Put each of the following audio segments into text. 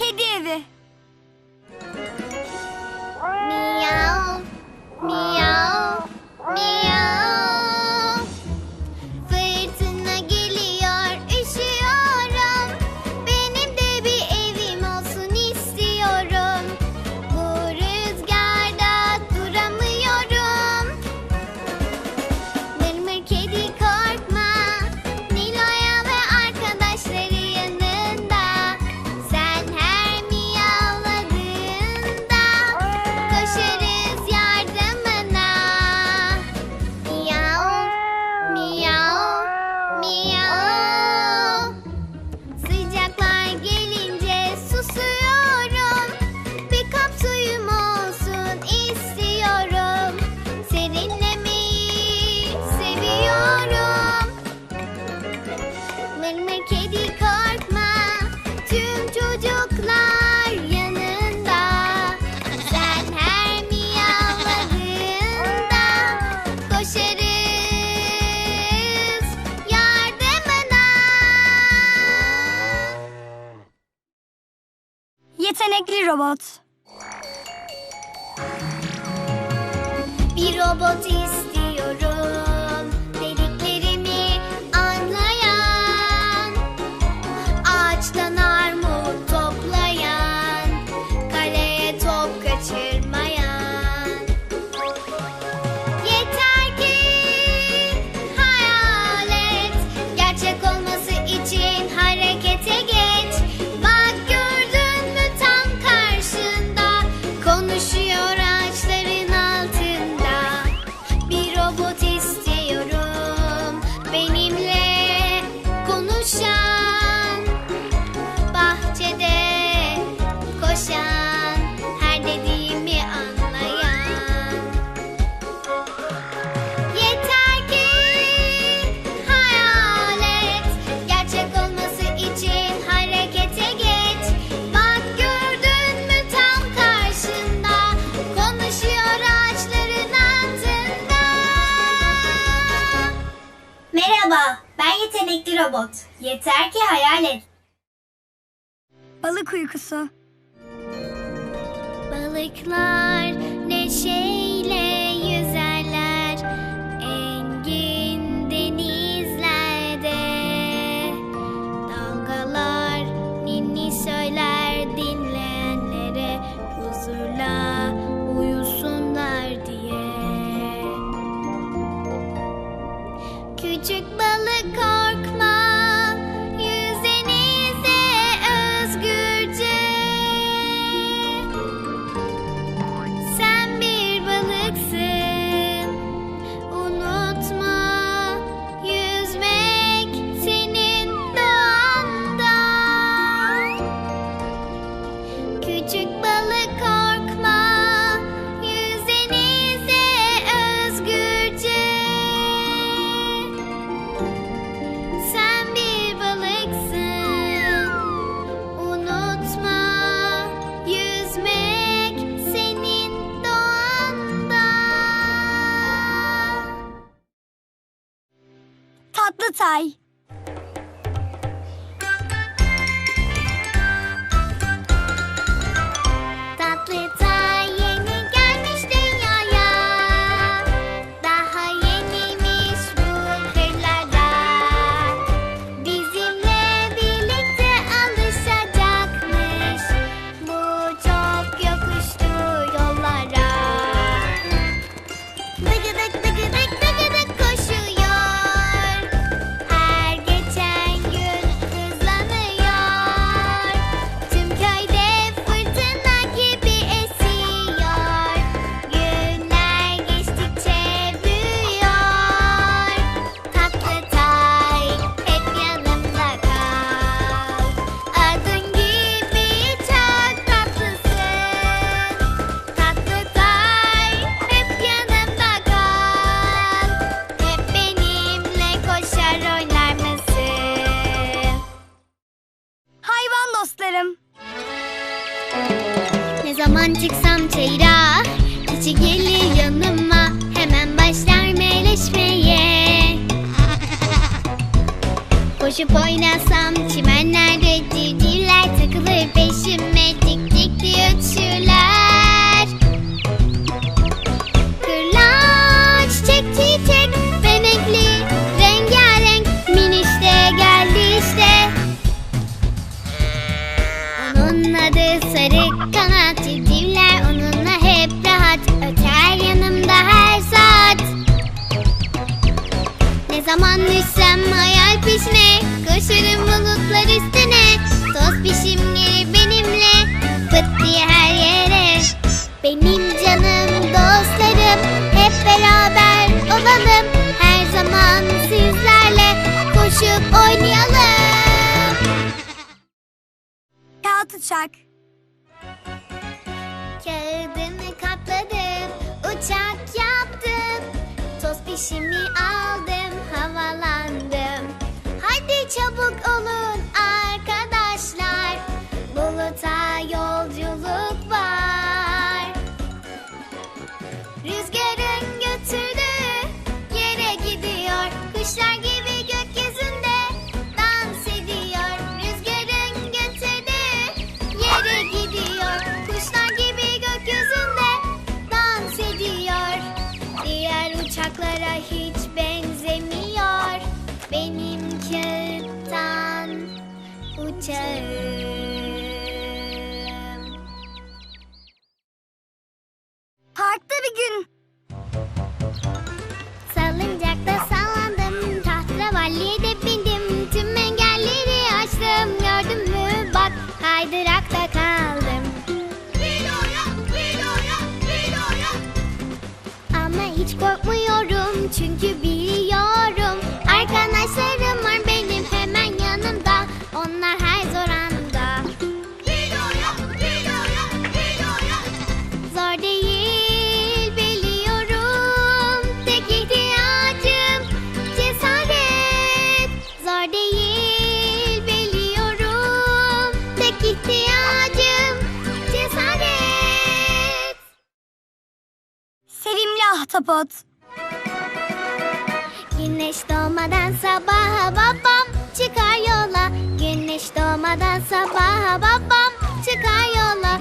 Hediye evi. Kedi Merhaba, ben yetenekli robot. Yeter ki hayal et. Balık uykusu. Balıklar chuyện mơ Bye. Aman çıksam çayıra Keçi gelir yanıma Hemen başlar meleşmeye. Koşup oynasam çimenlerde Dirdirler takılır peşime. Dik Onun adı sarı kanat. Civcivler onunla hep rahat. Öter yanımda her saat. Ne zaman düşsem hayal peşine Koşarım bulutlar üstüne. Toz pişim gelir benimle Pıt diye her yere. Benim canım dostlarım Hep beraber olalım. Her zaman sizlerle Koşup oynayalım tutacak. Kağıdını katladım, uçak yaptım, tost pişimi aldım. Tekerleğe de bindim tüm engelleri aştım Gördün mü? Bak kaydırakta kaldım. Videoya, videoya, videoya Ama hiç korkmuyorum. kapat. Güneş doğmadan sabaha babam çıkar yola. Güneş doğmadan sabaha babam çıkar yola.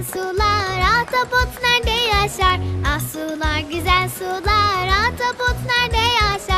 güzel sular Ahtapot nerede yaşar? Ah sular güzel sular Ahtapot nerede yaşar?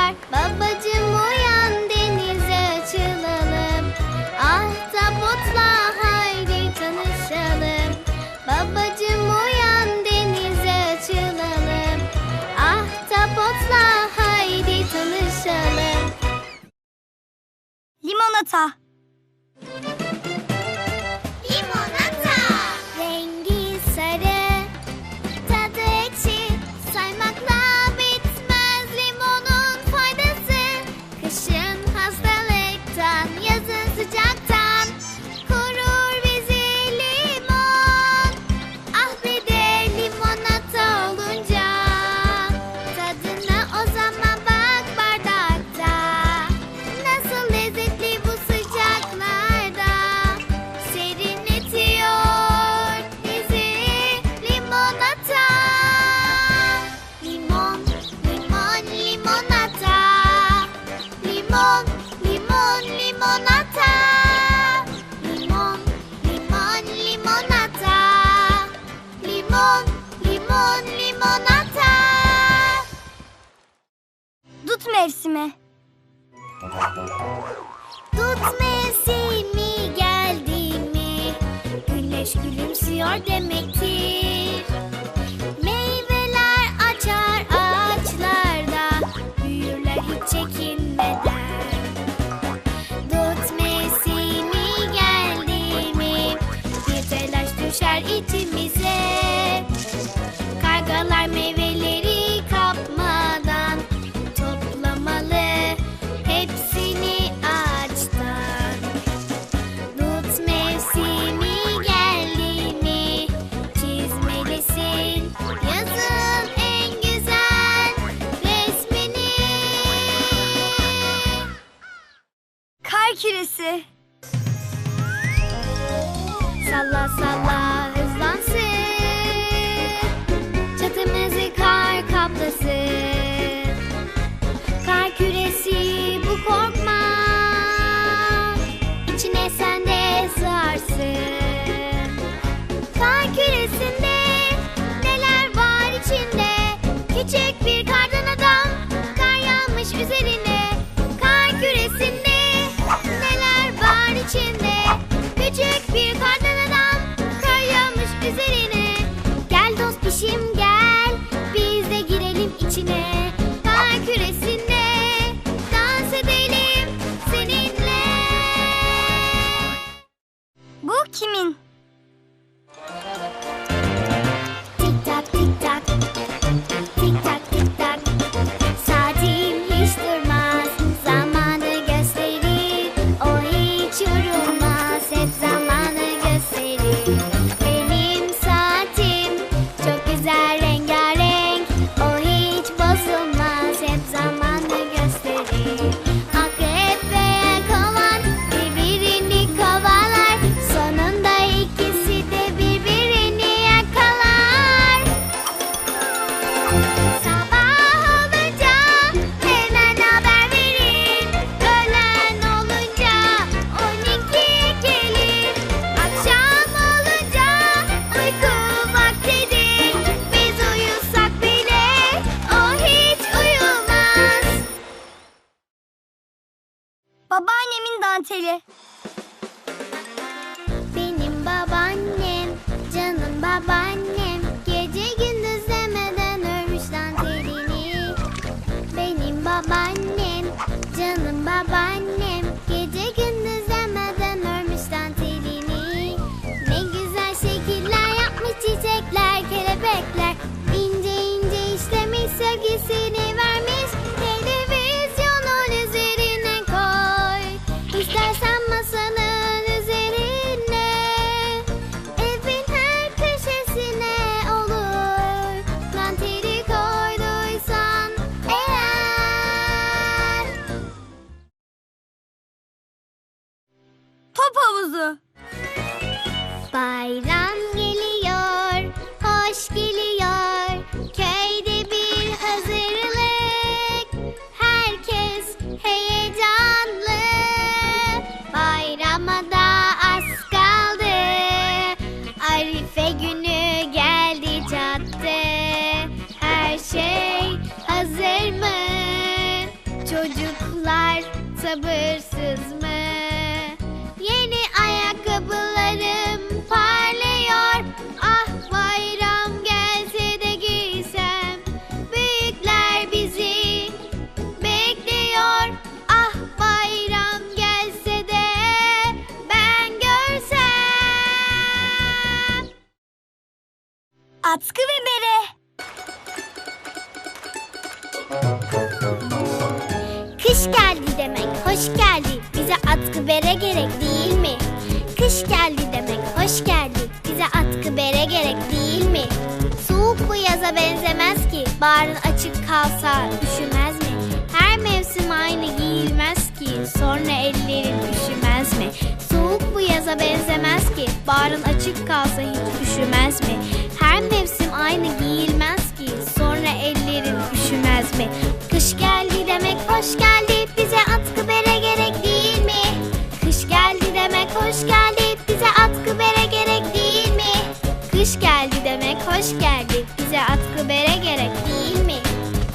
Neresi? Bu Danteli. Benim babaannem, canım babaannem Gece gündüz demeden örmüş dantelini Benim babaannem, canım babaannem Gece gündüz demeden örmüş dantelini Ne güzel şekiller yapmış çiçekler, kelebekler İnce ince işlemiş sevgisini Atkı ve bere. Kış geldi demek hoş geldi bize atkı bere gerek değil mi? Kış geldi demek hoş geldi bize atkı bere gerek değil mi? Soğuk bu yaza benzemez ki baharın açık kalsa üşümez mi? Her mevsim aynı giyilmez ki sonra ellerin üşümez mi? Soğuk bu yaza benzemez ki baharın açık kalsa hiç üşümez mi? Aynı giyilmez ki sonra ellerin üşümez mi? Kış geldi demek hoş geldi bize atkı bere gerek değil mi? Kış geldi demek hoş geldi bize atkı bere gerek değil mi? Kış geldi demek hoş geldi bize atkı bere gerek değil mi?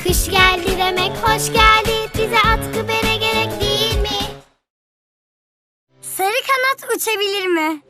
Kış geldi demek hoş geldi bize atkı bere gerek değil mi? Sarı kanat uçabilir mi?